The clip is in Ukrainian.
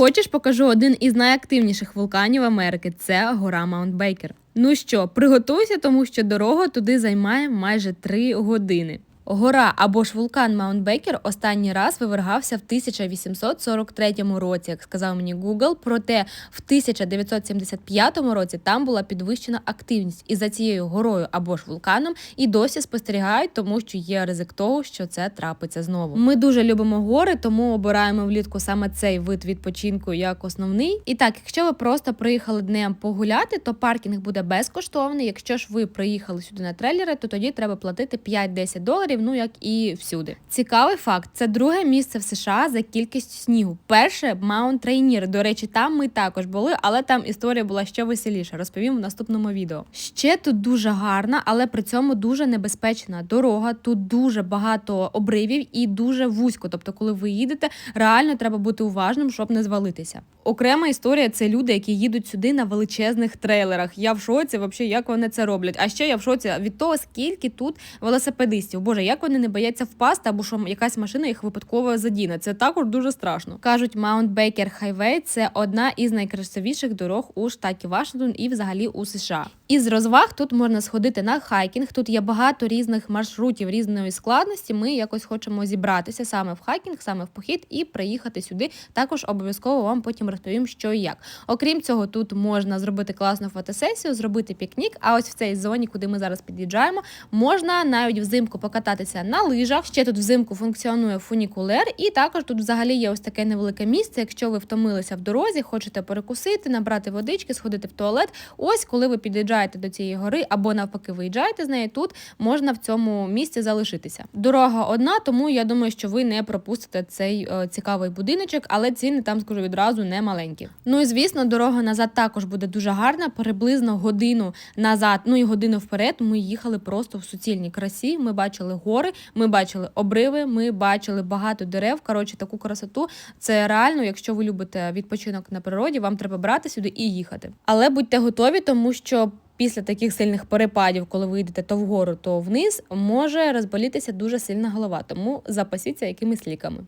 Хочеш, покажу один із найактивніших вулканів Америки. Це гора Маунт Бейкер. Ну що, приготуйся, тому що дорога туди займає майже 3 години. Гора або ж вулкан Маунт Бейкер останній раз вивергався в 1843 році, як сказав мені Google. Проте в 1975 році там була підвищена активність, і за цією горою або ж вулканом і досі спостерігають, тому що є ризик того, що це трапиться знову. Ми дуже любимо гори, тому обираємо влітку саме цей вид відпочинку як основний. І так, якщо ви просто приїхали днем погуляти, то паркінг буде безкоштовний. Якщо ж ви приїхали сюди на трейлери, то тоді треба платити 5-10 доларів. Ну як і всюди. Цікавий факт: це друге місце в США за кількістю снігу. Перше Маунт Рейнір. До речі, там ми також були, але там історія була ще веселіша. Розповім в наступному відео. Ще тут дуже гарна, але при цьому дуже небезпечна дорога. Тут дуже багато обривів і дуже вузько. Тобто, коли ви їдете, реально треба бути уважним, щоб не звалитися. Окрема історія це люди, які їдуть сюди на величезних трейлерах. Я в шоці, взагалі, як вони це роблять. А ще я в шоці від того, скільки тут велосипедистів. Боже, як вони не бояться впасти, або що якась машина їх випадково задіне. Це також дуже страшно. Кажуть, Маунт Бейкер Хайвей це одна із найкрасивіших дорог у штаті Вашингтон і взагалі у США. Із розваг тут можна сходити на хайкінг. Тут є багато різних маршрутів різної складності. Ми якось хочемо зібратися саме в хайкінг, саме в похід і приїхати сюди. Також обов'язково вам потім розповім, що і як. Окрім цього, тут можна зробити класну фотосесію, зробити пікнік. А ось в цій зоні, куди ми зараз під'їжджаємо, можна навіть взимку покататися на лижах. Ще тут взимку функціонує фунікулер, і також тут взагалі є ось таке невелике місце. Якщо ви втомилися в дорозі, хочете перекусити, набрати водички, сходити в туалет. Ось коли ви під'їжджаєте до цієї гори або навпаки виїжджаєте з неї, тут можна в цьому місці залишитися. Дорога одна, тому я думаю, що ви не пропустите цей е, цікавий будиночок, але ціни там скажу відразу не маленькі. Ну і звісно, дорога назад також буде дуже гарна. Приблизно годину назад, ну і годину вперед. Ми їхали просто в суцільній красі. Ми бачили гори, ми бачили обриви, ми бачили багато дерев. Коротше, таку красоту. Це реально, якщо ви любите відпочинок на природі, вам треба брати сюди і їхати. Але будьте готові, тому що. Після таких сильних перепадів, коли ви йдете то вгору, то вниз, може розболітися дуже сильна голова, тому запасіться якимись ліками.